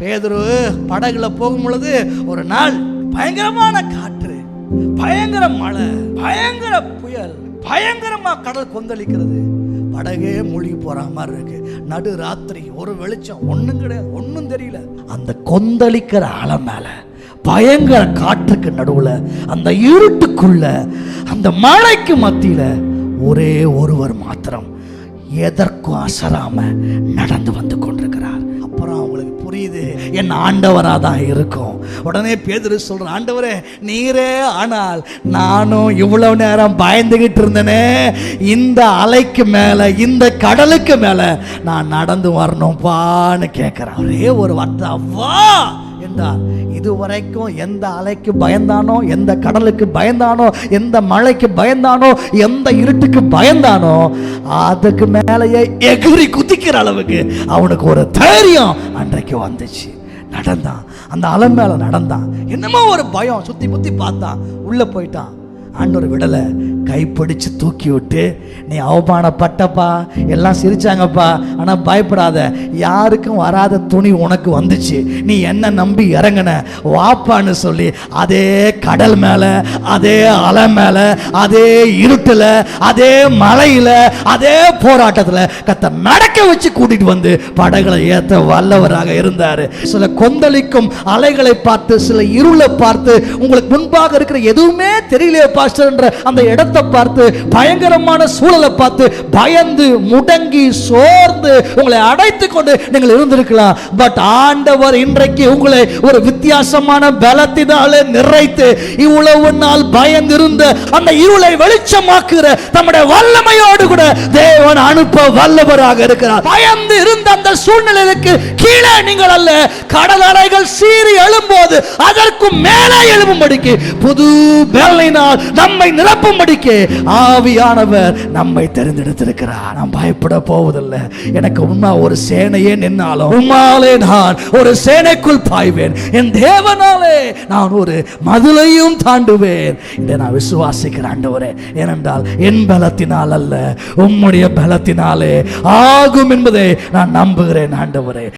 பேதுரு படகுல போகும் பொழுது ஒரு நாள் பயங்கரமான காற்று பயங்கர மழை பயங்கர புயல் பயங்கரமா கடல் கொந்தளிக்கிறது. படகே மூழ்கி போற மாதிரி இருக்கு. நடு ராத்திரி ஒரு வெளிச்சம் ஒண்ணும் கிடையாது ஒண்ணும் தெரியல. அந்த கொந்தளிக்கிற அலை மேல பயங்கர காற்றுக்கு நடுவுல அந்த இருட்டுக்குள்ள அந்த மழைக்கு மத்தியில ஒரே ஒருவர் மாத்திரம் எதற்கும் அசராம நடந்து வந்து என் ஆண்டவராக தான் இருக்கும். உடனே பேதுரு சொல்கிறேன் ஆண்டவரே நீரே ஆனால் நானும் இவ்வளவு நேரம் பயந்துகிட்டு இருந்தேனே. இந்த அலைக்கு மேலே இந்த கடலுக்கு மேலே நான் நடந்து வரணும்ப்பான்னு கேட்குறேன் ஒரே ஒரு வார்த்தை வா என்றார் இதுவரைக்கும் எந்த அலைக்கு பயந்தானோ எந்த கடலுக்கு பயந்தானோ எந்த மழைக்கு பயந்தானோ எந்த இருட்டுக்கு பயந்தானோ அதுக்கு மேலேயே எகிரி குதிக்கிற அளவுக்கு அவனுக்கு ஒரு தைரியம் அன்றைக்கு வந்துச்சு. நடந்தான். அந்த அலை மேலே நடந்தான். என்னமோ ஒரு பயம். சுத்தி முற்றி பார்த்தான். உள்ளே போயிட்டான். ஆண்டவர் விடலை. கைப்பிடிச்சு தூக்கி விட்டு நீ அவமானப்பட்டப்பா எல்லாம் சிரிச்சாங்கப்பா ஆனால் பயப்படாத யாருக்கும் வராத துணி உனக்கு வந்துச்சு. நீ என்ன நம்பி இறங்கின? வாப்பான்னு சொல்லி அதே கடல் மேலே அதே அலை மேலே அதே இருட்டில் அதே மலையில் அதே போராட்டத்தில் கத்த நடக்க வச்சு கூட்டிட்டு வந்து படகளை ஏற்ற வல்லவராக இருந்தார். சில கொந்தளிக்கும் அலைகளை பார்த்து சில இருளை பார்த்து உங்களுக்கு முன்பாக இருக்கிற எதுவுமே தெரியலையே பாஸ்டர்ன்ற அந்த இடத்த பார்த்து பயங்கரமான சூழலை பார்த்து பயந்து முடங்கி சோர்ந்து உங்களை அடைத்து கொண்டு நீங்கள் இருந்திருக்கலாம். பட் ஆண்டவர் இன்றைக்கு உங்களை ஒரு வித்தியாசமான பலத்தினாலே நிறைத்து இவ்வளவு நாள் பயந்திருந்த அந்த இருளை வெளிச்சமாக்குற தம்முடைய வல்லமையோடு கூட தேவன் அனுப்ப வல்லவராக இருக்கிறார். பயந்து இருந்த அந்த சூழ்நிலைக்கு கீழே நீங்கள் அல்ல கடல் அலைகள் சீறி எழும்போது அதற்கும் மேலே எழும்பும்படிக்கு புது வேலையினால் நம்மை நிரப்பும்படிக்கு ஆவியானவர் நம்மை தெரிந்தெடுத்திருக்கிறார். நாம் பயப்பட போவதில்லை. எனக்கு உண்மை ஒரு சேனையே நின்னாலும் உம்மாலே நான் ஒரு சேனைக்குள் பாய்வேன். என் தேவனாலே நான் ஒரு மதுளையும் தாண்டுவேன். இதை நான் விசுவாசிக்கிறேன் ஆண்டவரே ஏனென்றால் என் பலத்தினால் அல்ல உம்முடைய பலத்தினாலே ஆகும் என்பதை நான் நம்புகிறேன் ஆண்டவரே.